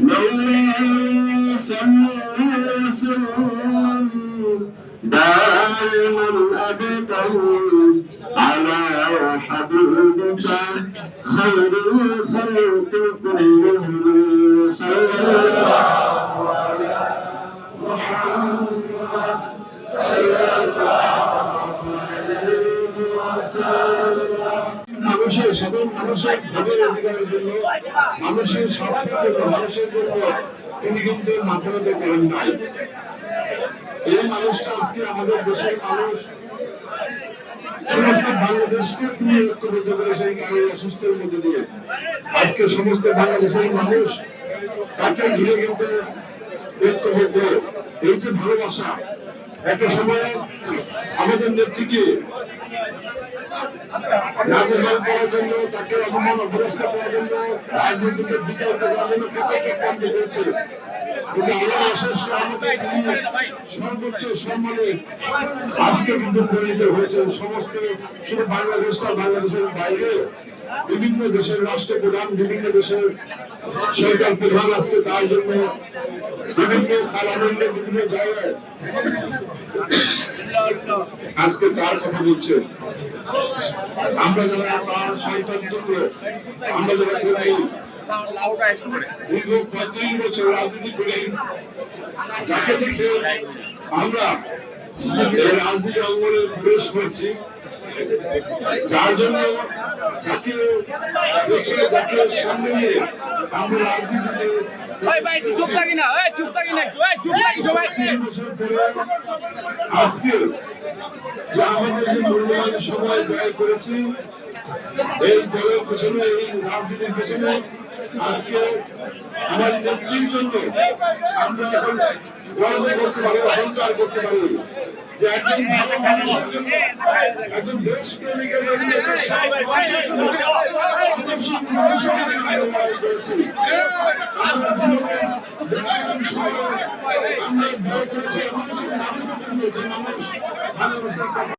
مولاي صل وسلم دائما ابدا على حبيبك خير الخلق كلهم صلى الله মানুষের সাধারণ মানুষের ভোটের অধিকারের জন্য, মানুষের স্বার্থের জন্য, মানুষের জন্য তিনি কিন্তু মাথা পেতে করেন নাই। এই মানুষটা আজকে আমাদের দেশের মানুষ, সমস্ত বাংলাদেশকে তিনি ঐক্যবদ্ধ করেছেন এই অসুস্থের মধ্যে দিয়ে। আজকে সমস্ত বাংলাদেশের মানুষ তাকে ঘিরে কিন্তু ঐক্যবদ্ধ। এই যে ভালোবাসা, একটা সময় আমাদের নেত্রীকে করার জন্য, তাকে অপমান করার জন্য, রাজনীতিকে করার জন্য কত চক্রান্ত বাংলাদেশের বাইরে বিভিন্ন দেশের রাষ্ট্রপ্রধান, বিভিন্ন দেশের সরকার প্রধান আজকে তার জন্য বিভিন্ন পার্লামেন্টে বিভিন্ন জায়গায় আজকে তার কথা বলছেন আমরা যারা তার সন্তান তুল্য আমরা যারা কর্মী দীর্ঘ পঁয়ত্রিশ বছর রাজনীতি করে যাকে দেখে আমরা রাজনীতি অঙ্গনে প্রবেশ করছি। যার জন্য যাকে যাকে সামনে নিয়ে আমরা ভাই ভাই একটু চুপ না, এই চুপ না একটু, এই চুপ আজকে আমাদের সময় করেছি, এই দলের এই রাজনীতির আজকে এখন গর্ব করতে পারি, অহংকার করতে পারি। যে একজন ভালো মানুষের জন্য, একজন দেশ জন্য আমরা লড়াই করেছি এমন একজন মানুষের জন্য যে মানুষ ভালোবাসার